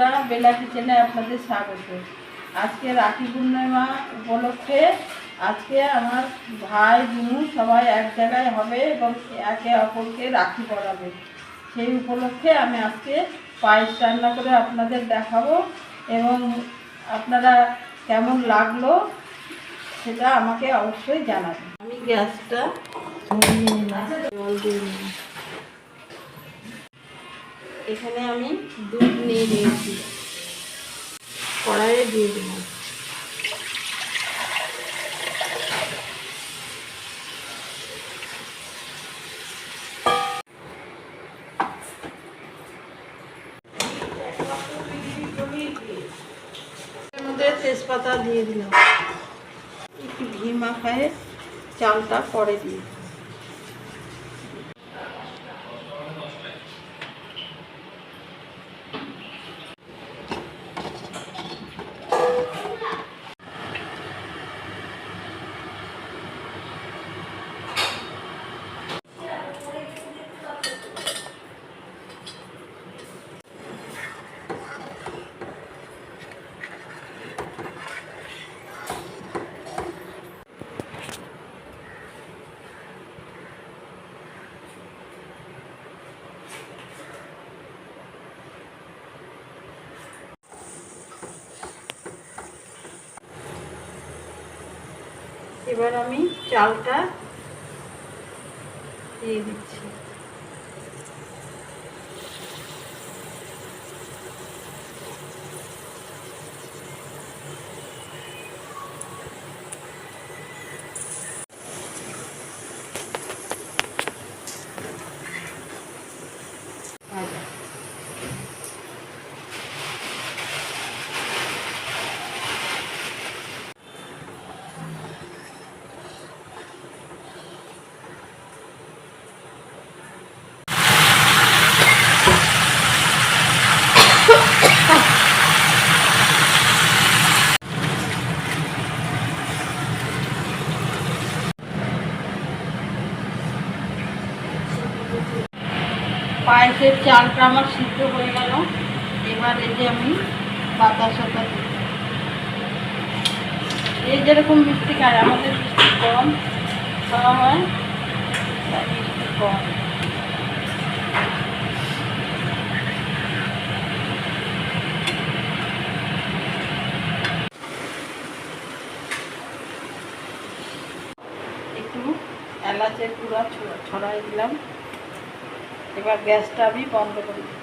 বন্ধুরা বেলা কিচেনে আপনাদের স্বাগত। আজকে রাখি পূর্ণিমা উপলক্ষে আজকে আমার ভাই বোন সবাই এক জায়গায় হবে এবং একে অপরকে রাখি পরাবে। সেই উপলক্ষে আমি আজকে পায়েস রান্না করে আপনাদের দেখাবো এবং আপনারা কেমন লাগল সেটা আমাকে অবশ্যই জানাবেন। আমি গ্যাসটা জল দিয়ে এখানে আমি দুধ নিয়ে নিয়েছি। কড়াইয়ে দিয়ে দিলাম তেজপাতা দিয়ে দিলাম। একটু ঘি মাখায় চালটা পরে দিই। এবার আমি চালটা দিয়ে দিচ্ছি আচ্ছা। পায়েসের চালটা আমার সিদ্ধ হয়ে গেল। এবার এই যে আমি বাতাসাটা এই যেরকম মিষ্টি খায়, আমাদের মিষ্টি কম, খাওয়া হয় মিষ্টি কম। একটু এলাচের গুঁড়া ছড়াই দিলাম। এবার গ্যাসটা আমি বন্ধ করে। দিই